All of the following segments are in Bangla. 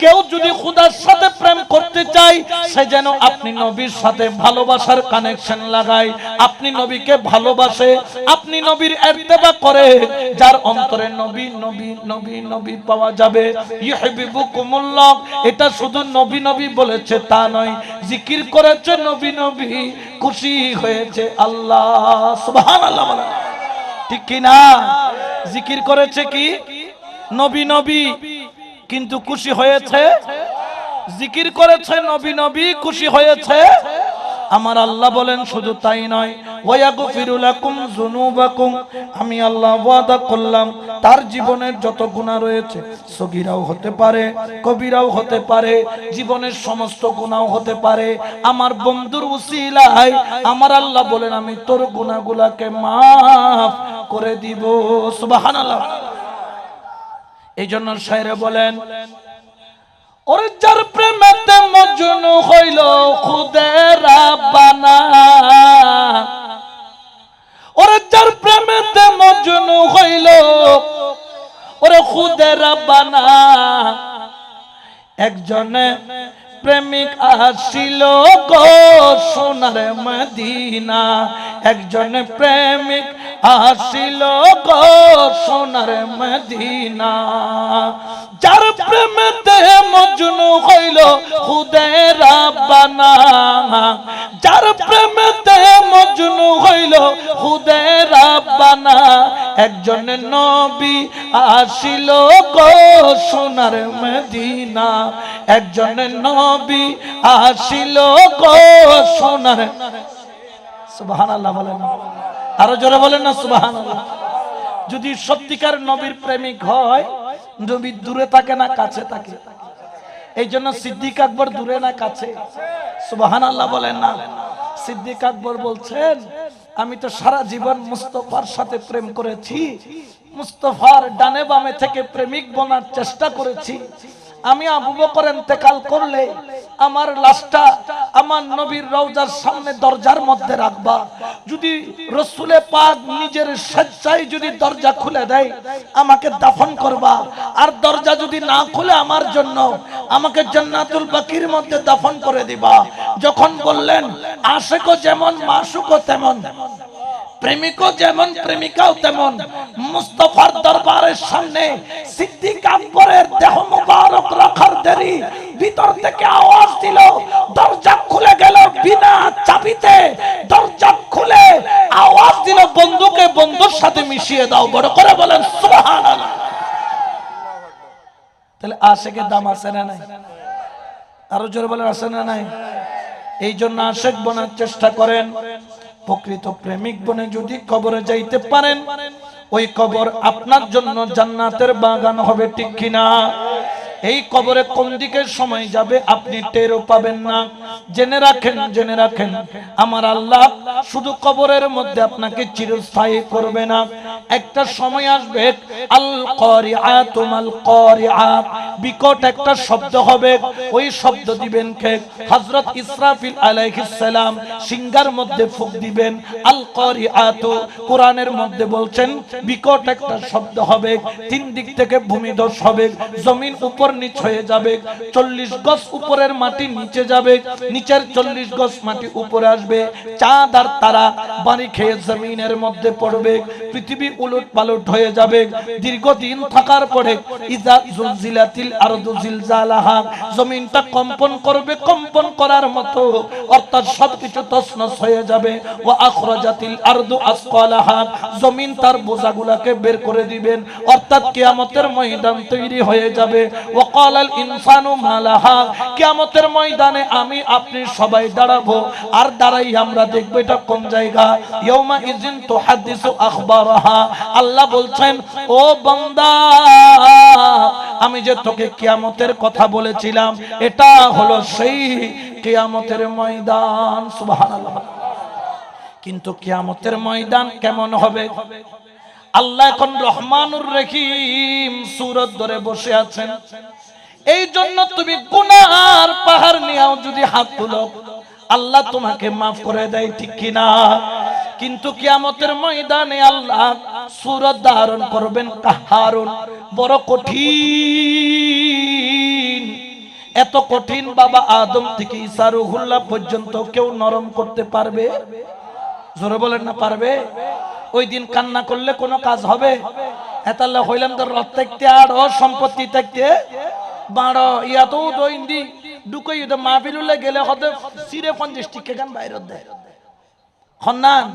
কেউ যদি খুদার সাথে প্রেম করতে চায়, সে যেন আপনি নবীর সাথে ভালোবাসার কানেকশন লাগায়। আপনি নবীকে ভালোবাসে, আপনি নবীর এর্তেবা করে, যার অন্তরে নবী নবী নবী নবী পাওয়া যাবে। ইউহিব্বুকুমুল্লাহ, এটা শুধু নবী নবী বলেছে তা নয়, জিকির করেছে নবী নবী, খুশি হয়েছে আল্লাহ, সুবহানাল্লাহ ঠিক কি না জিকির করেছে কি? নবী নবী কিন্তু খুশি হয়েছে? জিকির করেছে নবী নবী, খুশি হয়েছে? আমার আল্লাহ বলেন, শুধু তাই নয় আমি আল্লাহ ওয়াদা করলাম, তার জীবনের যত গুনাহ রয়েছে, সগীরাও হতে পারে, কবিরাও হতে পারে, জীবনের সমস্ত গুনাহও হতে পারে। আমার বন্ধুর উসিলায়, আমার আল্লাহ বলেন, আমি তোর গুনাহগুলাকে মাফ করে দিব। সুবহানাল্লাহ। এই জন্য বলেন, ওর যার প্রেমেতে মজনু হইল খুদে বানা। ওর যার প্রেমেতে মজনু হইল, ওরে খুদে রাব্বানা একজনে প্রেমিক আসিল গো সোনার মদিনা, একজনে প্রেমিক আসিল গো সোনার মদিনা। যার প্রেমেতে মজনু হইল খুদে রাব্বানা যার প্রেমেতে মজনু হইল খুদে রাব্বানা একজন নবী আসিল গো সোনার মদিনা। একজন নবী আসিল গো সোনার সুবহানাল্লাহ বলেন। আরও জোরে বলেন না, সুবহানাল্লাহ। যদি সত্যিকার নবীর প্রেমিক হয়, নবী দূরে থাকে না, কাছে থাকে। এই জন্য সিদ্দিক আকবর দূরে না, কাছে। সুবাহান আল্লাহ বলেন না। সিদ্দিক আকবর বলছেন, আমি তো সারা জীবন মুস্তফার সাথে প্রেম করেছি। মুস্তফার ডানে বামে থেকে প্রেমিক বনার চেষ্টা করেছি। আমি আবু বকর ইন্তেকাল করলে আমার লাশটা আমার নবীর রওজার সামনে দরজার মধ্যে রাখবা। যদি রসুলে পাক নিজের স্বেচ্ছায় যদি দরজা খুলে দেয়, আমাকে দাফন করবা। আর দরজা যদি না খুলে আমার জন্য, আমাকে জান্নাতুল বাকির মধ্যে দাফন করে দিবা। যখন বললেন, আশেকও যেমন মাসুকও তেমন। প্রেমিকও যেমন, প্রেমিকাও তেমন। মুস্তফার দরবারের সামনে সিদ্দিক আকবরের দেহ মুবারক রাখার দেরি। ভিতর থেকে আওয়াজ দিল, দরজা খুলে গেল বিনা চাবিতে। দরজা খুলে আওয়াজ দিল, বন্ধুকে বন্ধুর সাথে মিশিয়ে দাও, বড় করে বলেন, সুবহানাল্লাহ। তাহলে আশেকের দাম আছে না নাই? আরও জোরে বলেন আছে না নাই? এই জন্য আশেক বনার চেষ্টা করেন। প্রকৃত প্রেমিক বনে যদি কবরে যাইতে পারেন, ওই কবর আপনার জন্য জান্নাতের বাগান হবে ঠিক কিনা? এই কবরে কোন দিকে সময় যাবে আপনি টেরও পাবেন না। জেনে রাখেন জেনে রাখেন। আমার আল্লাহ শুধু কবরের মধ্যে আপনাকে চিরস্থায়ী করবে না। একটা সময় আসবে আল করিআতুম আল করিআত বিকট একটা শব্দ হবে। ওই শব্দ দিবেন কে? হযরত ইসরাফিল আলাইহিস সিঙ্গার মধ্যে ফুক দিবেন। আল করিআতু কোরআনের মধ্যে বলছেন, বিকট একটা শব্দ হবে। তিন দিক থেকে ভূমিধস হবে। জমিন উপর নিচ হয়ে যাবে, চল্লিশ গজ উপরের মাটি নিচে যাবে, নিচের চল্লিশ গজ মাটি উপরে আসবে। চাঁদ আর তারা বাড়ি খেয়ে জমিনের মধ্যে পড়বে, পৃথিবী উলট পালট হয়ে যাবে। দীর্ঘদিন থাকার পরে, ইজা জুলজিলাতিল আরদু জিলজালাহা, জমিনটা কম্পন করবে, কম্পন করার মতো। অর্থাৎ সবকিছু তছনছ হয়ে যাবে। ও আখরাজাতিল আরদু আসকালাহা, জমিন তার বোঝাগুলাকে বের করে দিবেন। অর্থাৎ কিয়ামতের ময়দান তৈরি হয়ে যাবে। ও কালাল ইনসানু মালাহা, কিয়ামতের ময়দানে আমি, আপনি সবাই দাঁড়াবো। আর দাঁড়াই আমরা দেখব এটা কোন জায়গা। ইয়ৌমা ইজিন তুহাদ্দিসু আখবারাহা। আল্লাহ বলছেন, ও বান্দা, আমি যে তোকে কিয়ামতের কথা বলেছিলাম, এটা হলো সেই কিয়ামতের ময়দান। সুবহানাল্লাহ। কিন্তু কিয়ামতের ময়দান কেমন হবে? আল্লাহ এখন রহমানুর রহিম সুরত ধরে বসে আছেন। এই জন্য তুমি গুনার পাহাড় নিয়েও, যদি হাত তুলো। আল্লাহ তোমাকে মাফ করে দেয়, ঠিক কিনা? কিন্তু কিয়ামতের ময়দানে আল্লাহ সুরত ধারণ করবেন কাহারুন? বড় কঠিন। এত কঠিন বাবা আদম থেকে ঈসা রুহুল্লাহ পর্যন্ত কেউ নরম করতে পারবে? জোরে বলেন না, পারবে? ওই দিন কান্না করলে কোনো কাজ হবে? এতাল্লা হইলাম তো রথ থাকতে আর সম্পত্তি থাকতে বাড় ইয়াতো দইন্দি ঢুকাই তো গেলে হতে সিরে পঞ্চাশ টিকে গান বাইরে দেয়। খন্নান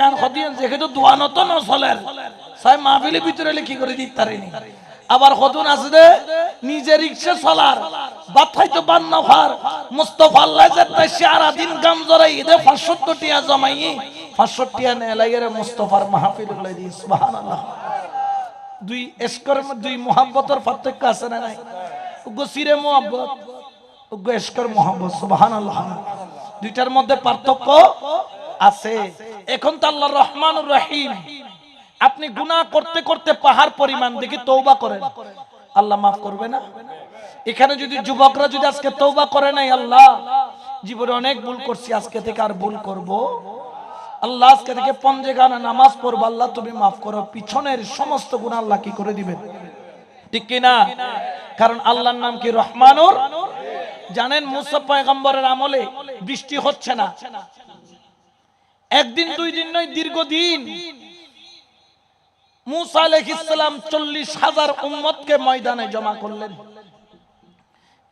গান হদিয়ান যেহেতু সাই মাহফিলের ভিতরে কি করে দিতে আবার কতন আছে দে নিজে রিক্সা চলার বাত হয়তো বান্না ফার মুস্তফা আল্লাহ সারা দিন গাম জরাই এদে 500 টিয়া জমাই 500 টিয়া নে লাগে রে মুস্তফার মাহফিল দুই এসকর দুই মোহাব্বতের পার্থক্য আছে না নাই? উগ্র সিরে মোহাব্বত উগ্র এসকর মোহাব্বত, সুবহানাল্লাহ। দুইটার মধ্যে পার্থক্য আছে। এখন তো আল্লাহ রহমানুর রহিম। আপনি গুনাহ করতে করতে পাহাড় পরিমাণ দেখি তৌবা করেন। আল্লাহ মাফ করবে না? এখানে যদি যুবকরা যদি আজকে তৌবা করে নাই, আল্লাহ, জীবনে অনেক ভুল করছি, আজকে থেকে আর ভুল করব। আল্লাহ আজকে থেকে পঞ্জে গানা নামাজ পড়ব, আল্লাহ তুমি মাফ করো। পিছনের সমস্ত গুণ আল্লাহ কি করে দিবেন? ঠিক কি না কারণ আল্লাহর নাম কি রহমানুর? জানেন, মুসা পয়গম্বরের আমলে বৃষ্টি হচ্ছে না। একদিন, দুই দিন নয়, দীর্ঘদিন মুসা আলাইহিসসালাম চল্লিশ হাজার উম্মতকে ময়দানে জমা করলেন।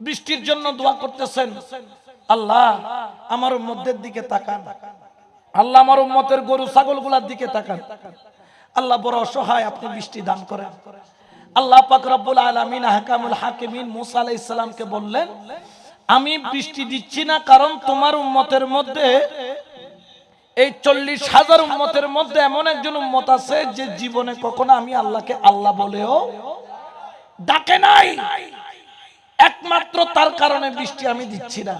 বৃষ্টির জন্য দোয়া করতেছেন, আল্লাহ, আমার উম্মতের দিকে তাকান। আল্লাহ আমার উম্মতের গরু ছাগল দিকে তাকান। আল্লাহ বড় অসহায়, আপনি বৃষ্টি দান করেন। আল্লাহ পাক রব্বুল আলামিন হাকামুল হাকিমিন মুসা আলাইহিস সালামকে বললেন, আমি বৃষ্টি দিচ্ছি না কারণ তোমার উম্মতের মধ্যে, এই চল্লিশ হাজার উম্মতের মধ্যে এমন একজন উম্মত আছে যে জীবনে কখনো আমি আল্লাহকে আল্লাহ বলেও ডাকে নাই। একমাত্র তার কারণে বৃষ্টি আমি দিচ্ছি না।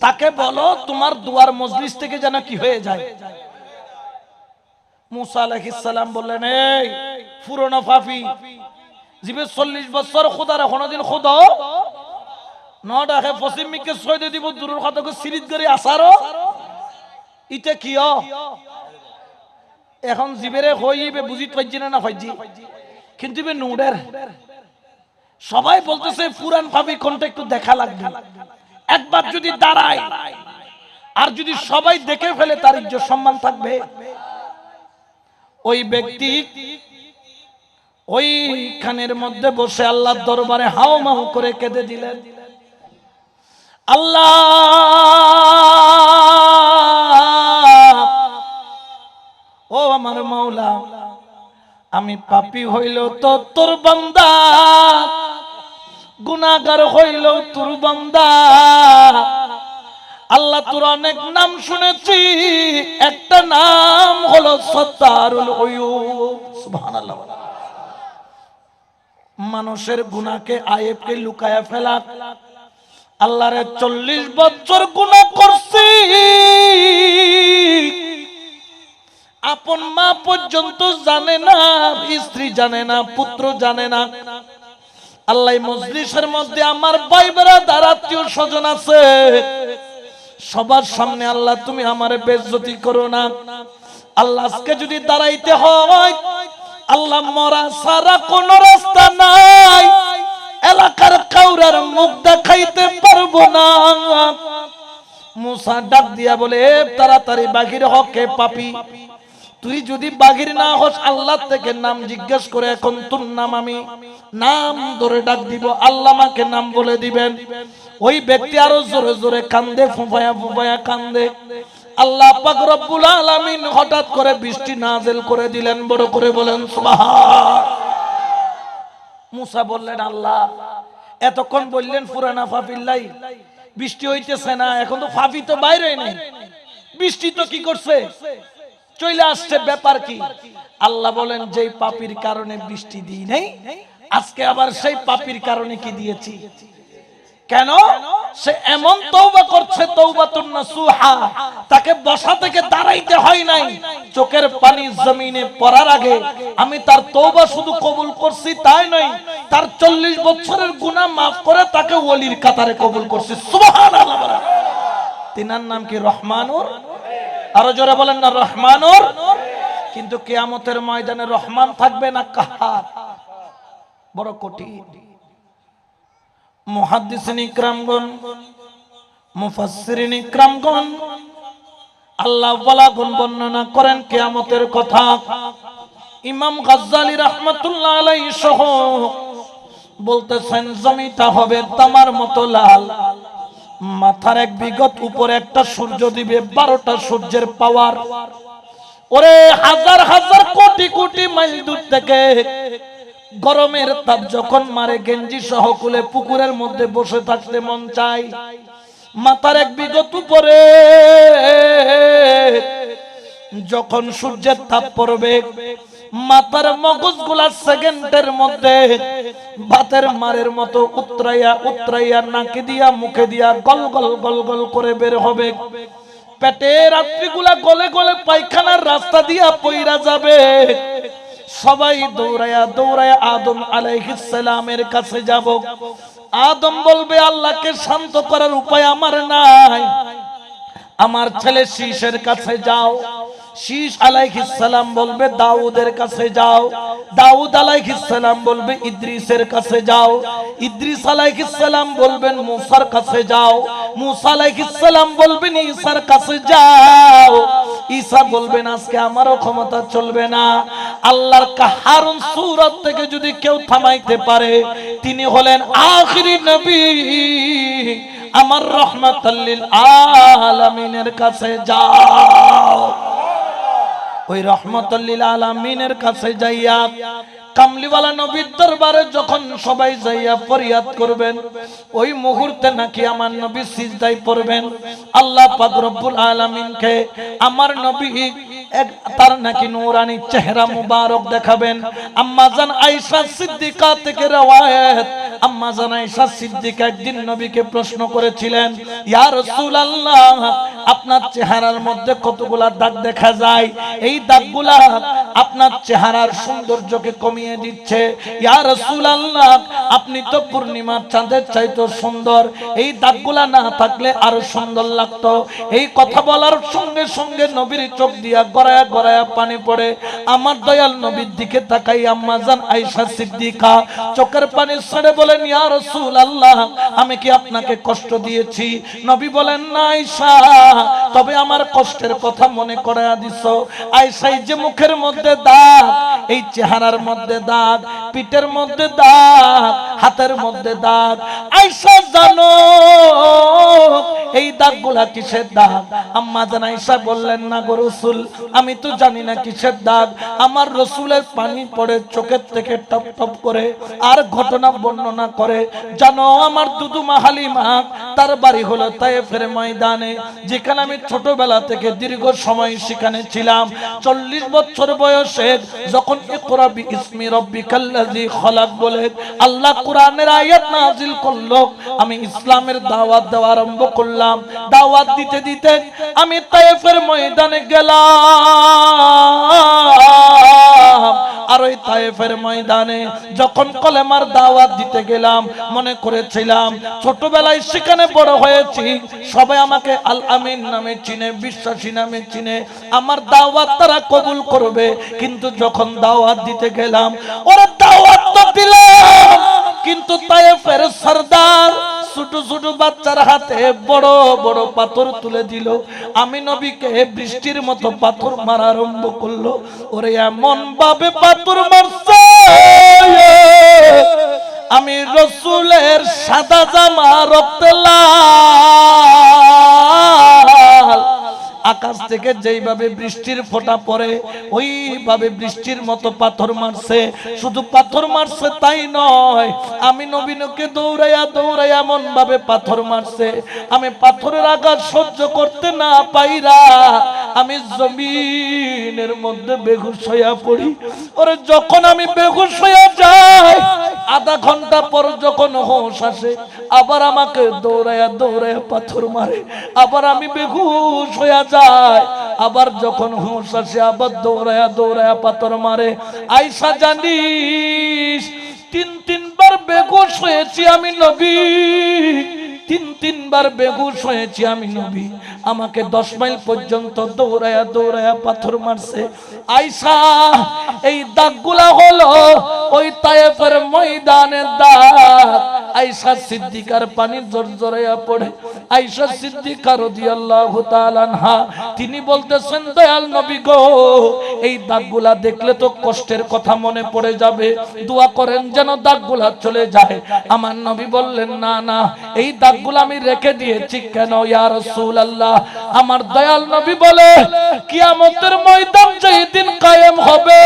তাকে বলো, তোমার দুয়ার মজলিস থেকে যেন কি হয়ে যায়? মুসা আলাইহিসসালাম বললেন, এই পুরনো ফাফি জীবে চল্লিশ বছর খোদার কোনদিন খোদা, নটা হে পশ্চিম মিকে ছয় দিব, দূরের কথা সিরিজ করে আসারও ইটা কি এখন জিবেরে হইবে বুঝি পাইছি না না পাইছি কিন্তু ইবে নুডের। সবাই বলতেছে পুরান ভাবি কোনটা একটু দেখা লাগবে। একবার যদি দাঁড়ায়, আর যদি সবাই দেখে ফেলে, তার ইজ্জত সম্মান থাকবে। ওই ব্যক্তি ওইখানের মধ্যে বসে আল্লাহর দরবারে হাও মাও করে কেঁদে দিলেন। আল্লাহ! ও আমার মাওলা, আমি পাপি হইল তো তোর বান্দা গুনাগার হইল তোর বান্দা। আল্লাহ, তোর অনেক নাম শুনেছি, একটা নাম হলো সত্তারুল সুবহানাল্লাহ। মানুষের গুনাকে আয়েবকে লুকায়া ফেলা। আল্লাহরে চল্লিশ বছর গুণা করছি। আপন মা পর্যন্ত জানে না, স্ত্রী জানে না, পুত্র জানে না। আল্লাহ মজলিসের মধ্যে আমার ভাই বেড়াদার আত্মীয় স্বজন আছে। সবার সামনে আল্লাহ তুমি আমারে বেজ্জতি করো না। আল্লাহ আজকে যদি দাঁড়াইতে হয় আল্লাহ মরা সারা কোন রাস্তা নাই। এলাকার কাউরার মুখ দেখাইতে পারব না। মুসা ডাক দিয়া বলে তাড়াতাড়ি বাঘির হকে পাপি? তুই যদি বাঘির না হস, আল্লাহ থেকে নাম জিজ্ঞেস করে এখন তোর নাম আমি। নাম ধরে ডাক দিব, আল্লাহ আমাকে নাম বলে দিবেন। ওই ব্যক্তি আরও জোরে জোরে কান্দে, ফুফায়া ফুফায়া কান্দে। আল্লাহ পাক রব্বুল আলামিন হঠাৎ করে বৃষ্টি নাজেল করে দিলেন, বড় করে বলেন, সুবহান। মুসা বললেন, আল্লাহ, এতক্ষণ বললেন পুরানা ফাফিল্লাই বৃষ্টি হইতেছে না, এখন তো ফাফি তো বাইরে নেই। বৃষ্টি তো কি করছে? চলে আসছে, ব্যাপার কি? আল্লাহ বলেন, যেই পাপির কারণে বৃষ্টি দিই নাই, আজকে আবার সেই পাপির কারণে কি দিয়েছি? কেন? সে এমন তৌবা করছে তৌবাতুন নাসুহা। তাকে বসা থেকে দাঁড়াইতে হয় নাই। চোখের পানি জমিনে পড়ার আগে আমি তার তৌবা শুধু কবুল করছি তাই নয়, তার চল্লিশ বছরের গুনাহ মাফ করে তাকে ওলির কাতারে কবুল করছি। সুবহানাল্লাহ। তিনার নাম কি রহমানুর? আরও জোরে বলেন না, রহমানুর? কিন্তু কেয়ামতের ময়দানে রহমান থাকবে না কাহার? বড় কঠিন। মুহাদ্দিসিন ইকরামগণ, মুফাসসিরিন ইকরামগণ, আল্লাহ গুণ বর্ণনা করেন কিয়ামতের কথা। ইমাম গাজ্জালি রাহমাতুল্লাহ আলাইহি সহ বলতেছেন, জমিটা হবে তামার মতো লাল। মাথার এক বিগত, উপরে একটা সূর্য দিবে, বারোটা সূর্যের পাওয়ার। ওরে হাজার হাজার কোটি কোটি মাইল দূর থেকে গরমের তাপ যখন মারে, গেঞ্জি সহ কুলে পুকুরের মধ্যে বসে থাকতে মন চাই মাথার এক বিগত পরে যখন সূর্যের তাপ পড়বে, মাথার মগজগুলা সেকেন্ডের মধ্যে ভাতের মারের মতো উত্তরাইয়া উত্তরাইয়া নাকে দিয়া, মুখে দিয়া গল গল গল গল করে বের হবে। পেটে রাত্রিগুলা গলে গলে পায়খানার রাস্তা দিয়া পইরা যাবে। সবাই দৌড়ায়া দৌড়ায়া আদম আলাইহিসালামের কাছে যাব। আদম বলবে, আল্লাহকে শান্ত করার উপায় আমার নাই। আমার ছেলে শীষের কাছে যাও। শীষ আলাইহিস সালাম বলবে, দাউদের কাছে যাও। দাউদ আলাইহিস সালাম বলবে, ইদ্রিসের কাছে যাও। ইদ্রিস আলাইহিস সালাম বলবেন, মুসার কাছে যাও। মুসা আলাইহিস সালাম বলবেন, ঈসার কাছে যাও। ঈসা বলবেন, আজকে আমারও ক্ষমতা চলবে না। আল্লাহর কাহারুন সূরত থেকে যদি কেউ থামাইতে পারে, তিনি হলেন আখিরি নবী। আমার রহমাতাল্লিল আলামিনের কাছে যাও। ওই রহমতুল্লিল আলমিনের কাছে যাইয়া কামলিওয়ালা নবীর দরবারে যখন সবাই যাইয়া ফরিয়াদ করবেন, ওই মুহূর্তে নাকি আমার নবী সিজদাই পড়বেন। আল্লাহ পাক রব্বুল আলামিনকে আমার নবী তার নাকি নূরানি চেহারা মুবারক দেখাবেন। আম্মা জান আয়েশা সিদ্দিকা থেকে রওয়ায়াত। আম্মা জান আয়েশা সিদ্দিকা একদিন নবীকে প্রশ্ন করেছিলেন, ইয়া রাসূলুল্লাহ, আপনার চেহারার মধ্যে কতগুলা দাগ দেখা যায়? এই দাগগুলা আপনার চেহারার সৌন্দর্যকে কমিয়ে দিচ্ছে। ইয়া রাসূলুল্লাহ, আপনি তো পূর্ণিমার চাঁদের চাইতো সুন্দর। এই দাগগুলা না থাকলে আরও সুন্দর লাগতো। এই কথা বলার সঙ্গে সঙ্গে নবীর চোখ দিয়া গড়ায়া গড়ায়া পানি পড়ে। আমার দয়াল নবীর দিকে তাকাই আম্মা জান আয়েশা সিদ্দিকা চোখের পানি ছেড়ে বলেন, ইয়া রাসূলুল্লাহ, আমি কি আপনাকে কষ্ট দিয়েছি? নবী বলেন, না আয়েশা, তবে আমার কষ্টের কথা মনে করায়া দিছো। আয়েশাই যে মুখের মধ্যে দাগ এই চেহারার মধ্যে দাগ পিঠের মধ্যে দাগ হাতের মধ্যে দাগ। আয়েশা জানো, এই দাগগুলা কিসের দাগ? আম্মা জান আয়েশা বললেন, না গো রাসূল, আমি তো জানি না কিসের দাগ। আমার রসুলের পানি পড়ে, চোখের থেকে টপ টপ করে, আর ঘটনা বর্ণনা করে। জানো, আমার দুদু মাহালিমা তার বাড়ি হলো তায়েফের ময়দানে, যেখানে আমি ছোটবেলা থেকে দীর্ঘ সময় সেখানে ছিলাম। চল্লিশ বছর বয়সে যখন ইকরা ইসমি রব্বিকাল্লাযী খলাক বলে, আল্লাহ কোরআনের আয়াত নাজিল করল। আমি ইসলামের দাওয়াত দেওয়া আরম্ভ করলাম। দাওয়াত দিতে দিতে আমি তায়েফের ময়দানে গেলাম। আর ওই তায়েফের ময়দানে যখন কলেমার দাওয়াত দিতে গেলাম, মনে করেছিলাম, ছোটবেলায় সেখানে বড় হয়েছি। সবাই আমাকে আল আমিন নামে চিনে, বিশ্বাসী নামে চিনে। আমার দাওয়াত তারা কবুল করবে। কিন্তু যখন দাওয়াত দিতে গেলাম, ওরা দাওয়াত তো দিলাম কিন্তু তায়েফের সর্দার ছোট ছোট বাচ্চার হাতে বড় বড় পাথর তুলে দিল। আমি নবীকে বৃষ্টির মতো পাথর মারা আরম্ভ করল। ওরে এমন ভাবে পাথর মারছে। আমি রসুলের সাদা জামা রক্তে লাল আকাশ থেকে যেইভাবে বৃষ্টির ফোঁটা পড়ে, ওইভাবে বৃষ্টির মতো পাথর মারছে। শুধু পাথর মারছে তাই নয়, আমি নবীনকে দৌড়াইয়া দৌড়াইয়া এমন ভাবে পাথর মারছে। আমি পাথরের আঘাত সহ্য করতে না পাইরা আমি জমিনের মধ্যে বেঘুষ হইয়া পড়ি। ওরে, যখন আমি বেঘুষ হইয়া যাই আধা ঘণ্টা পর যখন হোশ আসে, আবার আমাকে দৌড়াইয়া দৌড়াইয়া পাথর মারে, আবার আমি বেঘুষ হইয়া যায় আবার যখন হোশ আসে, আবার দৌড়ায়া দৌড়ায়া পাথর মারে। আইসা জানিস, তিন তিনবার বেঘুষ হয়েছি আমি নবী। তিন, তিনবার বেগুস হয়েছি আমি নবী। আমাকে দশ মাইল পর্যন্ত দৌড়ায়া দৌড়ায়া পাথর মারছে। আইসা, এই দাগগুলা হলো ওই তায়েফের ময়দানের দাগ। আইসা সিদ্দিকার পানি জোর জোরাইয়া পড়ে। আইসা সিদ্দিকা রাদিয়াল্লাহু তাআলা আনহা, তিনি বলতেছেন, দয়াল নবী গো, এই দাগগুলা দেখলে তো কষ্টের কথা মনে পড়ে যাবে। দোয়া করেন যেন দাগগুলা চলে যায়। আমার নবী বললেন, না না, এই দাগগুলা আমি রেখে দিয়েছি কেন ইয়া রাসূলুল্লাহ? আমার দয়াল নবী বলে, কিয়ামতের ময়দান যেই দিন কায়েম হবে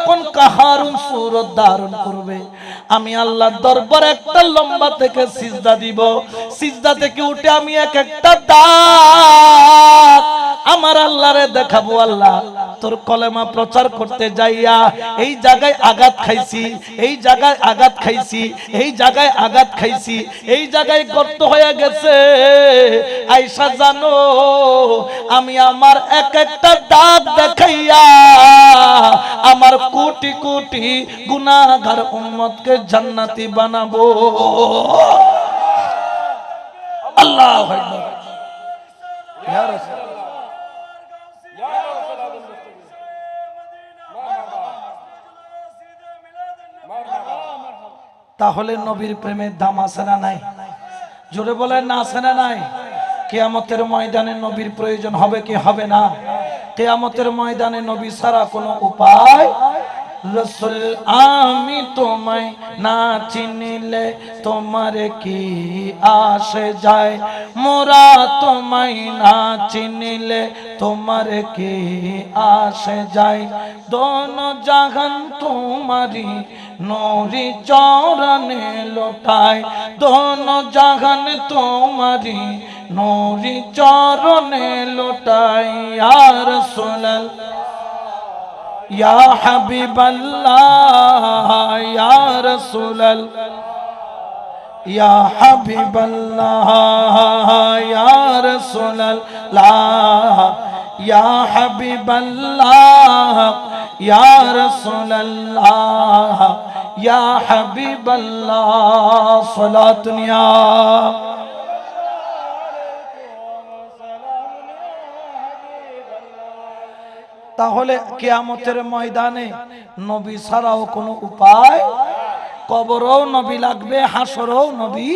যখন কাহারুন সুরত ধারণ করবে? আমি আল্লাহর দরবার একটা লম্বা থেকে সিজদা দিব। সিজদা থেকে উঠে আমি এক একটা দাগ আমার আল্লাহরে দেখাবো, আল্লাহ, তোর কলেমা প্রচার করতে যাইয়া এই জায়গায় আঘাত খাইছি, এই জায়গায় আঘাত খাইছি, এই জায়গায় আঘাত খাইছি, এই জায়গায় গর্ত হয়ে গেছে। আইসা জানো, আমি আমার এক একটা দাগ দেখাইয়া কোটি কোটি গুনাহগার উম্মতকে জান্নাতি বানাবো। আল্লাহ তাহলে নবীর প্রেমের দাম আছে না নাই? জোরে বলেন না আছে না নাই? কেয়ামতের ময়দানে নবীর প্রয়োজন হবে কি হবে না? কেয়ামতের ময়দানে নবী ছাড়া কোনো উপায় রসুল, আমি তোমায় না চিনিলে তোমার কি আসে যায়? মোরা তোমায় না চিনিলে তোমার কি আসে যায়? দোন জাহান তোমারি নরি চরণে লোটায়। দোন জাহান তোমারি নরি চরণে লোটায়। আর সোলাল يا حبيب الله يا رسول الله يا حبيب الله يا رسول الله يا حبيب الله يا رسول الله يا حبيب الله صلاة يا তাহলে কেয়ামতের ময়দানে নবী ছাড়াও কোনো উপায়? কবরও নবী লাগবে হাসরও নবী